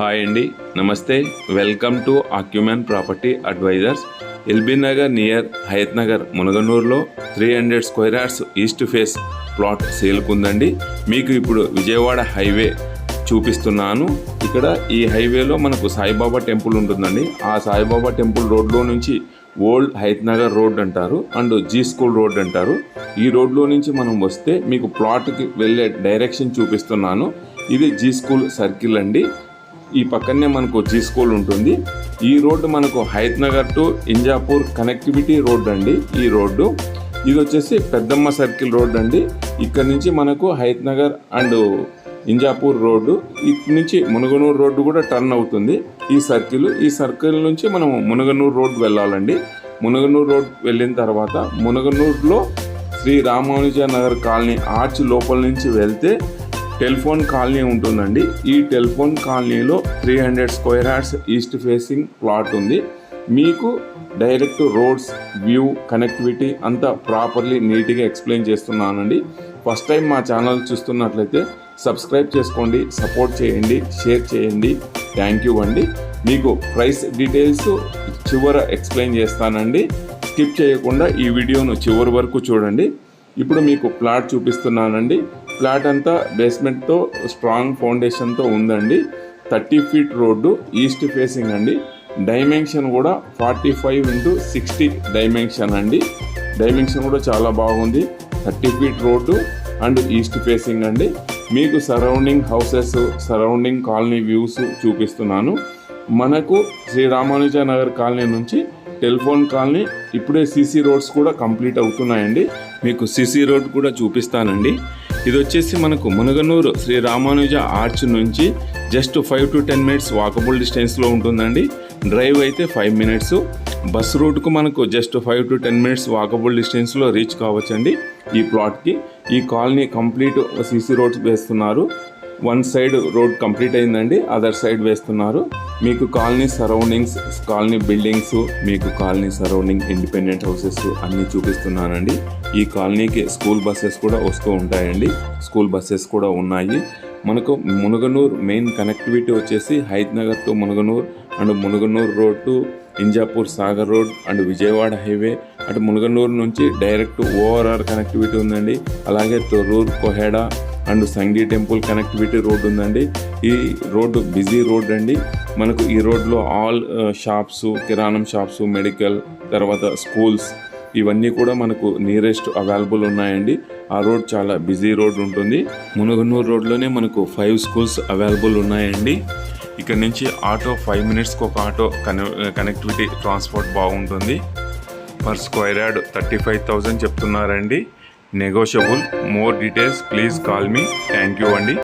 Hi అండి నమస్తే. Welcome to acumen property advisors. LB Nagar near Hayath Nagar మునగనూరులో three hundred square yards east face plot సేల్కుందండి మీకు ఇప్పుడు Vijayawada highway చూపిస్తున్నాను. ఇక్కడ ఈ హైవేలో మనకు సాయిబాబా టెంపుల్ ఉంటుందండి. ఆ సాయిబాబా టెంపుల్ రోడ్లో నుంచి ఓల్డ్ హైత్ నగర్ రోడ్ అంటారు అండ్ జీ స్కూల్ రోడ్ అంటారు. ఈ రోడ్లో నుంచి మనం వస్తే మీకు ప్లాట్కి వెళ్ళే డైరెక్షన్ చూపిస్తున్నాను. ఇది జీ స్కూల్ సర్కిల్ అండి. ఈ పక్కనే మనకు జీ స్కూల్ ఉంటుంది. ఈ రోడ్డు మనకు Hayathnagar to Injapur connectivity road అండి ఈ రోడ్డు. ఇది వచ్చేసి పెద్దమ్మ సర్కిల్ రోడ్ అండి. ఇక్కడ నుంచి మనకు హైత్నగర్ అండ్ ఇంజాపూర్ రోడ్డు. ఇటు నుంచి మునగనూరు రోడ్డు కూడా టర్న్ అవుతుంది. ఈ సర్కిల్ ఈ సర్కిల్ నుంచి మనం మునగనూరు రోడ్ వెళ్ళాలండి. మునగనూరు రోడ్ వెళ్ళిన తర్వాత మునగనూరులో శ్రీ రామానుజ నగర్ కాలనీ ఆర్చ్ లోపల నుంచి వెళ్తే టెలిఫోన్ కాలనీ ఉంటుందండి. ఈ టెలిఫోన్ కాలనీలో three hundred square yards east facing plot ఉంది. మీకు డైరెక్ట్ రోడ్స్ వ్యూ కనెక్టివిటీ అంతా ప్రాపర్లీ నీట్గా ఎక్స్ప్లెయిన్ చేస్తున్నానండి. ఫస్ట్ టైం మా ఛానల్ చూస్తున్నట్లయితే సబ్స్క్రైబ్ చేసుకోండి సపోర్ట్ చేయండి షేర్ చేయండి. థ్యాంక్ యూ అండి. మీకు ప్రైస్ డీటెయిల్స్ చివర ఎక్స్ప్లెయిన్ చేస్తానండి. స్కిప్ చేయకుండా ఈ వీడియోను చివరి వరకు చూడండి. ఇప్పుడు మీకు ప్లాట్ చూపిస్తున్నానండి. ప్లాట్ అంతా బేస్మెంట్తో స్ట్రాంగ్ ఫౌండేషన్తో ఉందండి. Thirty feet road east facing అండి. డైమెన్షన్ కూడా forty five into sixty dimension అండి. డైమెన్షన్ కూడా చాలా బాగుంది. Thirty feet road and east facing అండి. మీకు surrounding houses surrounding colony views చూపిస్తున్నాను. మనకు శ్రీ రామానుజ నగర్ కాలనీ నుంచి టెలిఫోన్ కాలనీ ఇప్పుడే సీసీ రోడ్స్ కూడా కంప్లీట్ అవుతున్నాయండి. మీకు సీసీ రోడ్ కూడా చూపిస్తానండి. ఇది వచ్చేసి మనకు మునగనూరు శ్రీ రామానుజ ఆర్చ్ నుంచి just five to ten minutes walkable డిస్టెన్స్లో ఉంటుందండి. డ్రైవ్ అయితే ఫైవ్ మినిట్స్ బస్ రూట్కు మనకు just five to ten minutes walkable డిస్టెన్స్లో రీచ్ కావచ్చండి ఈ ప్లాట్కి ఈ కాలనీ కంప్లీట్ సీసీ రోడ్స్ వేస్తున్నారు. వన్ సైడ్ రోడ్ కంప్లీట్ అయిందండి అదర్ సైడ్ వేస్తున్నారు. మీకు కాలనీ సరౌండింగ్స్ కాలనీ బిల్డింగ్స్ మీకు కాలనీ సరౌండింగ్ ఇండిపెండెంట్ హౌసెస్ అన్నీ చూపిస్తున్నానండి. ఈ కాలనీకి స్కూల్ బస్సెస్ కూడా వస్తూ ఉంటాయండి స్కూల్ బస్సెస్ కూడా ఉన్నాయి. మనకు మునగనూర్ మెయిన్ కనెక్టివిటీ వచ్చేసి Hayath to Munaganur and Munuganur road to Injapur Sagar road and Vijayawada highway అటు మునగనూరు నుంచి డైరెక్ట్ ఓఆర్ఆర్ కనెక్టివిటీ ఉందండి. అలాగే Thorrur Koheda and Sanghi temple connectivity road ఉందండి. ఈ రోడ్డు బిజీ రోడ్ అండి. మనకు ఈ రోడ్లో ఆల్ షాప్స్ కిరాణం షాప్స్ మెడికల్ తర్వాత స్కూల్స్ ఇవన్నీ కూడా మనకు నియరెస్ట్ అవైలబుల్ ఉన్నాయండి. ఆ రోడ్ చాలా బిజీ రోడ్ ఉంటుంది. మునుగునూరు రోడ్లోనే మనకు ఫైవ్ స్కూల్స్ అవైలబుల్ ఉన్నాయండి. ఇక్కడ నుంచి ఆటో ఫైవ్ మినిట్స్కి ఒక ఆటో కనె కనెక్టివిటీ ట్రాన్స్పోర్ట్ బాగుంటుంది. Per square yard thirty five thousand చెప్తున్నారండి. Negotiable more details please call me thank you అండి